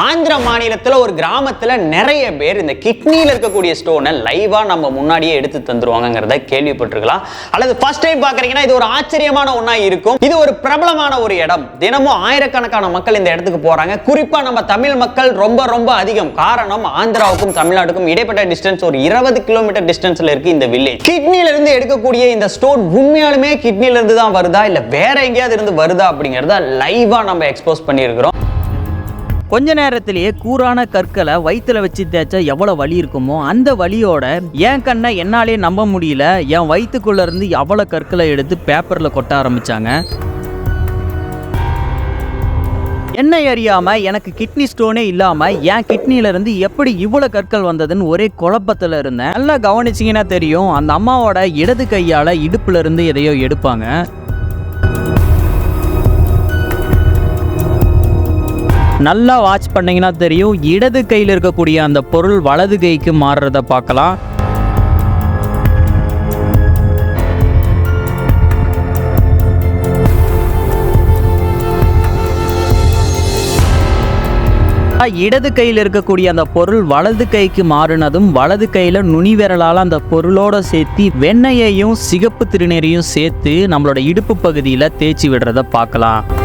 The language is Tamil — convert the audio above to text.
ஆந்திர மாநிலத்தில் ஒரு கிராமத்தில் நிறைய பேர் இந்த கிட்னியில் இருக்கக்கூடிய ஸ்டோனை லைவாக நம்ம முன்னாடியே எடுத்து தந்துருவாங்கங்கிறத கேள்விப்பட்டிருக்கலாம். அல்லது ஃபர்ஸ்ட் டைம் பார்க்குறீங்கன்னா இது ஒரு ஆச்சரியமான ஒன்றா இருக்கும். இது ஒரு பிரபலமான ஒரு இடம். தினமும் ஆயிரக்கணக்கான மக்கள் இந்த இடத்துக்கு போகிறாங்க குறிப்பாக நம்ம தமிழ் மக்கள் ரொம்ப ரொம்ப அதிகம். காரணம் ஆந்திராவுக்கும் தமிழ்நாடுக்கும் இடைப்பட்ட டிஸ்டன்ஸ் ஒரு இருபது கிலோமீட்டர் டிஸ்டன்ஸில் இருக்குது இந்த வில்லேஜ் கிட்னியிலிருந்து எடுக்கக்கூடிய இந்த ஸ்டோன் உண்மையாலுமே கிட்னில தான் வருதா? இல்லை வேற எங்கேயாவது இருந்து வருதா அப்படிங்கிறத லைவாக நம்ம எக்ஸ்போஸ் பண்ணியிருக்கிறோம். கொஞ்ச நேரத்திலேயே கூரான கற்களை வயிற்றுல வச்சு தேய்ச்சா எவ்வளோ வலி இருக்குமோ அந்த வலியோட என் கண்ணை என்னாலே நம்ப முடியல. என் வயிற்றுக்குள்ள இருந்து எவ்வளோ கற்களை எடுத்து பேப்பரில் கொட்ட ஆரம்பிச்சாங்க. என்னை அறியாமல் எனக்கு கிட்னி ஸ்டோனே இல்லாமல் என் கிட்னியிலேருந்து எப்படி இவ்வளோ கற்கள் வந்ததுன்னு ஒரே குழப்பத்தில் இருந்தேன். நல்லா கவனிச்சிங்கன்னா தெரியும் அந்த அம்மாவோட இடது கையால் இடுப்புலேருந்து எதையோ எடுப்பாங்க. நல்லா வாட்ச் பண்ணிங்கன்னா தெரியும். இடது கையில் இருக்கக்கூடிய அந்த பொருள் வலது கைக்கு மாறுறத பார்க்கலாம். இடது கையில் இருக்கக்கூடிய அந்த பொருள் வலது கைக்கு மாறினதும் வலது கையில் நுனி விரலால் அந்த பொருளோட சேர்த்து வெண்ணெயையும் சிகப்பு திருநீரையும் சேர்த்து நம்மளோட இடுப்பு பகுதியில் தேய்ச்சி விடுறத பார்க்கலாம்.